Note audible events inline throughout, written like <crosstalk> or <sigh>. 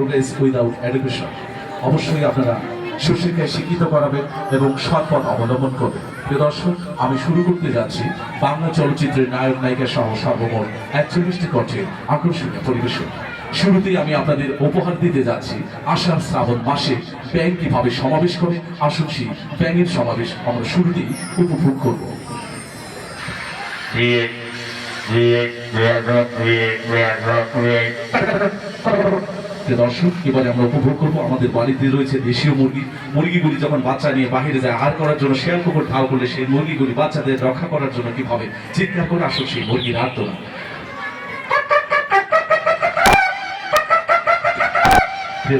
Progress without education অবশ্যই আপনারা সুশিক্ষায় শিক্ষিত করাবেন এবং সৎ পথ অবলম্বন করবেন। প্রিয় দর্শক আমি শুরু করতে যাচ্ছি বাংলা চলচ্চিত্রের নায়ক নায়িকা সহ সর্বমোট একচল্লিশটি কণ্ঠের আকর্ষণীয় পরিবেশন। শুরুতেই আমি আপনাদের উপহার দিতে যাচ্ছি আষাঢ় শ্রাবণ মাসে ব্যাংক কীভাবে সমাবেশ করে আসুন সেই ব্যাংকের সমাবেশ আমরা শুরুতেই উপভোগ করব। Create, create, create, create, create, create. যে দর্শক, এবারে আমরা উপভোগ করব। আমাদের বাড়িতে রয়েছে দেশীয় মুরগি। মুরগিগুলি যখন বাচ্চা নিয়ে বাহিরে যায় আর করার জন্য শেয়াল কুকুর ঢাল করলে সেই মুরগিগুলি বাচ্চাদের রক্ষা করার জন্য কীভাবে চিৎকার করে আসুন সেই মুরগির আর্তনা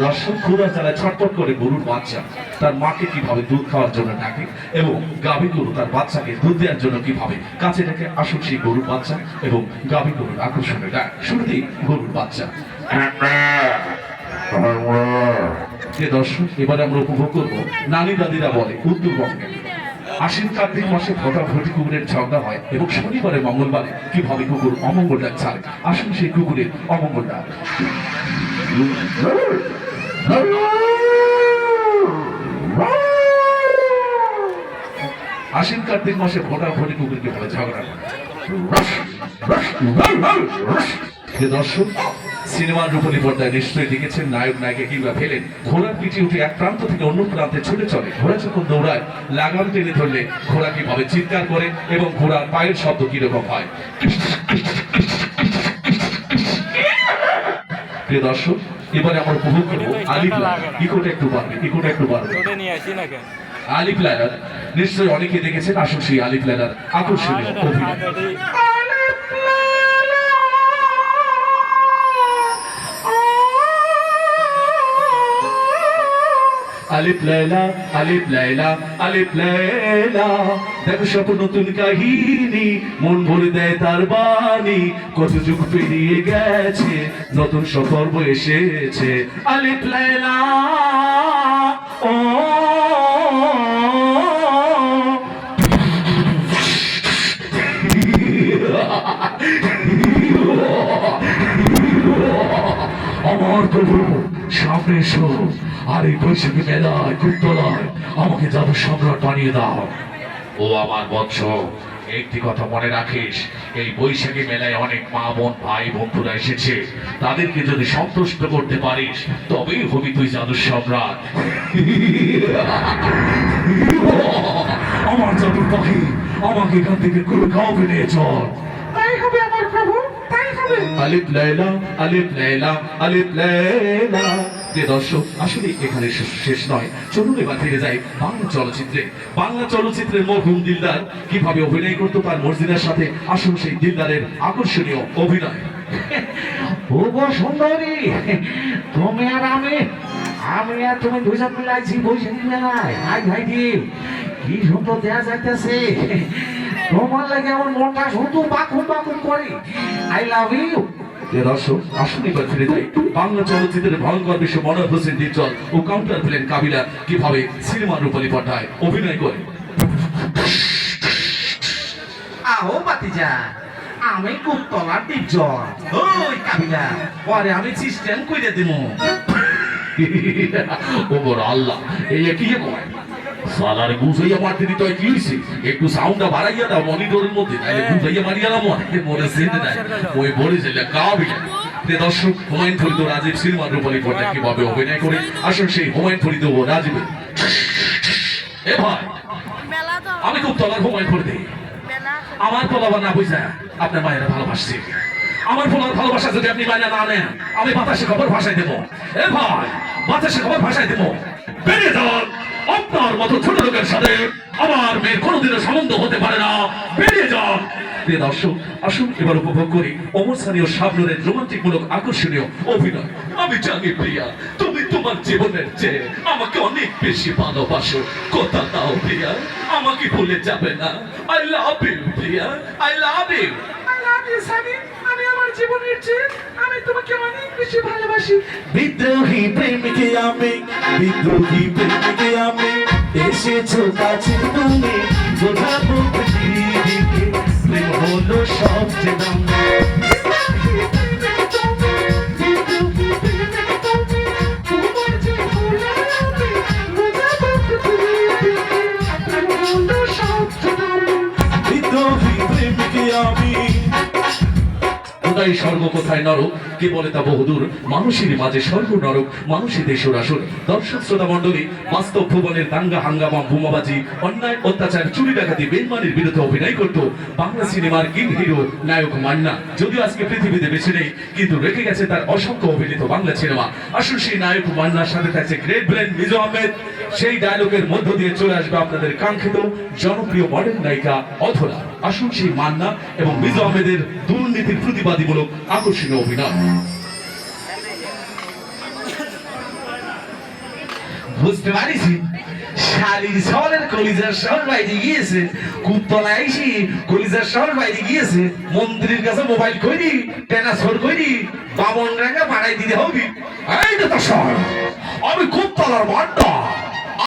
দর্শক ক্ষুদা জ্বালায় ছটপট করে গরুর বাচ্চা। তার মাকে কীভাবে দুধ খাওয়ার জন্য ডাকে এবং গাভী গরু তার বাচ্চাকে দুধ দেওয়ার জন্য কীভাবে কাছে ডেকে আসুন সেই গরুর বাচ্চা এবং গাভী গরুর আকর্ষণে ডাক। শুরুতেই গরুর বাচ্চা। যে দর্শক, এবারে আমরা উপভোগ করব। নানি দাদিরা বলে উত্তরবঙ্গে আশ্বিন কার্তিক মাসে ফটা ফটি কুকুরের ঝগড়া হয় এবং শনিবারে মঙ্গলবারে কীভাবে কুকুর অমঙ্গল ডাক ছাড়ে? আসুন সেই কুকুরের অমঙ্গল ডাক আশ্বিন কার্তিক মাসে ফটা ফটি কুকুর কীভাবে ঝগড়া করে দর্শক সিনেমার রূপলী পর্দায় নিশ্চয়ই দেখেছেন নায়ক নায়িকা কিংবা ফেলেন ঘোড়ার পিঠে উঠে এক প্রান্ত থেকে অন্য প্রান্তে ছুটে চলে। ঘোড়া যখন দৌড়ায় লাগাম টেনে ধরলে ঘোড়া কীভাবে চিৎকার করে এবং ঘোড়ার পায়ের শব্দ কীরকম হয়। প্রিয় দর্শক এবারে আমরা উপভোগ করব আলিফ লায়লা ইকোটা একটু বাড়বে ইকোটা একটু বাড়বে। আলিফ লায়লার নিশ্চয়ই অনেকে দেখেছেন আসুন সেই আলিফ লায়লার আকর্ষণীয় অভিনয়। আলিফ লাইলা আলিফ লাইলা আলিফ লাইলা। দেখো সব নতুন কাহিনী, মন ভরে দেয় তার বাণী। কত যুগ পেরিয়ে গেছে, নতুন সব পর্ব এসেছে। আলিফ লাইলা, ও। আমার প্রভু, সামনে এসো। আর এই বৈশাখী মেলায় কুত্তলায় আমাকে যাব সম্রাট বানিয়ে দাও। ও আমার বৎস একটি কথা মনে রাখিস এই বৈশাখী মেলায় অনেক মা বোন ভাই বন্ধুরা এসেছে। তাদেরকে যদি সন্তুষ্ট করতে পারিস তবেই হবি তুই জাদু সম্রাট। আমার জাদুর পাখি আমাকে এখান থেকে করে কাউকে নিয়ে চল। তাই হবে আমার প্রভু তাই হবে। আলিফ লাইলা আলিফ লাইলা আলিফ লাইলা যে দর্শক, আসলে এখানে শেষ- নয়। চলুন এবার ফিরে যাই বাংলা চলচ্চিত্রে। বাংলা চলচ্চিত্রের মরহুম দিলদার কীভাবে অভিনয় করতো তার মর্জিনার সাথে আসুন সেই দিলদারের আকর্ষণীয় অভিনয়। ও লাগে আমার মনটা শুধু বাকুম বাকুম করে। আই লাভ ইউ যে দর্শক আসুন এবার ফিরে যাই। বাংলা চলচ্চিত্রের ভয়ঙ্কর বিশ্ব মনোহর হোসেন ডিজল ও কাউন্টার প্লেন কাবিলা কীভাবে সিনেমার রূপালী পর্দায় অভিনয় করে। আহো বাতিজা আমি কুত্তলার ডিপজল ওই কাবিলা পরে আমি সিস্টেম কইরে দিমু। <laughs> ও বড় আল্লাহ এই কি কয় সালার বুঝাইয়া মারতে দিতে হয় কি হইছে একটু সাউন্ডটা বাড়াইয়া দাও মনিটরের মধ্যে তাহলে বুঝাইয়া মারিয়া না মনে মনে সেন্ট নাই। ওই বলে যে কাবি যে দর্শক হুমায়ুন ফরিদ ও রাজীব সিনেমার রূপালী পর্দা কীভাবে অভিনয় করে আসুন সেই হুমায়ুন ফরিদ ও রাজীবের। এ ভাই তো আমি খুব তলার হুমায়ুন ফরিদ। আমার পোলাবা না বুঝা আপনার মায়েরা ভালোবাসছে। আমার পোলার ভালোবাসা যদি আপনি মায়েরা না নেন আমি বাতাসে খবর ভাষায় দেবো। এ ভাই বাতাসে খবর ভাষায় দেবো। বেরিয়ে যান। আপনার মতো ছোট লোকের সাথে আমার মেয়ের কোনোদিনও সম্বন্ধ হতে পারে না। বেরিয়ে যান। দর্শক আসুন এবার উপভোগ করি অমর মূলক আকর্ষণীয় অভিনয়। আমি জানি প্রিয়া তুমি তোমার জীবনের চেয়ে আমাকে অনেক বেশি ভালোবাসো। কথা দাও প্রিয়া আমাকে ভুলে যাবে না। I love you Priya. I love you love you, Sunny. জীবনের চেয়ে আমি তোমাকে অনেক বেশি ভালোবাসি। বিদ্রোহী প্রেমিকে আমি, বিদ্রোহী প্রেমিকে আমি এসেছ কাছে তুমি। বোঝাবো প্রেম হলো সবচেয়ে দামি। কোথায় স্বর্গ কোথায় নরক। কে বলে তা বহুদূর মানুষের মাঝে স্বর্গ নরক, মানুষই দেশুর আসর দর্শক, শ্রোতা, মণ্ডলী, বাস্তব ভুবনের দাঙ্গা, হাঙ্গামা, বোমাবাজি, অন্যায়, অত্যাচার, চুরি ডাকাতি বেনমানির বিরুদ্ধে অভিনয় করত বাংলা সিনেমার কিং হিরো নায়ক মান্না। যদিও আজকে পৃথিবীতে বেছে নেই, কিন্তু রেখে গেছে তার অসংখ্য অভিনীত বাংলা সিনেমা। আসুন সেই নায়ক মান্নার সাথে থাকছে গ্রেট ব্রেন মিজো আহমেদ সেই ডায়লগের মধ্য দিয়ে চলে আসবে আপনাদের কাঙ্ক্ষিত, জনপ্রিয় মডেল নায়িকা অধরা। আসুন সেই মান্না এবং মিজো আহমেদের দুর্নীতির প্রতিবাদীমূলক আকর্ষণীয় অভিনয়। বুঝতে পারিস শালির শহরের কলিজার শহর বাইরে গিয়েছে কুপতলা আইসি কলিজার শহর বাইরে গিয়েছে, মন্ত্রীর কাছে মোবাইল করি ট্রান্সফার করি বামন রাঙা পাঠাই দিতে হবে। এই নেতা সাহেব আমি খুব তালার মান্না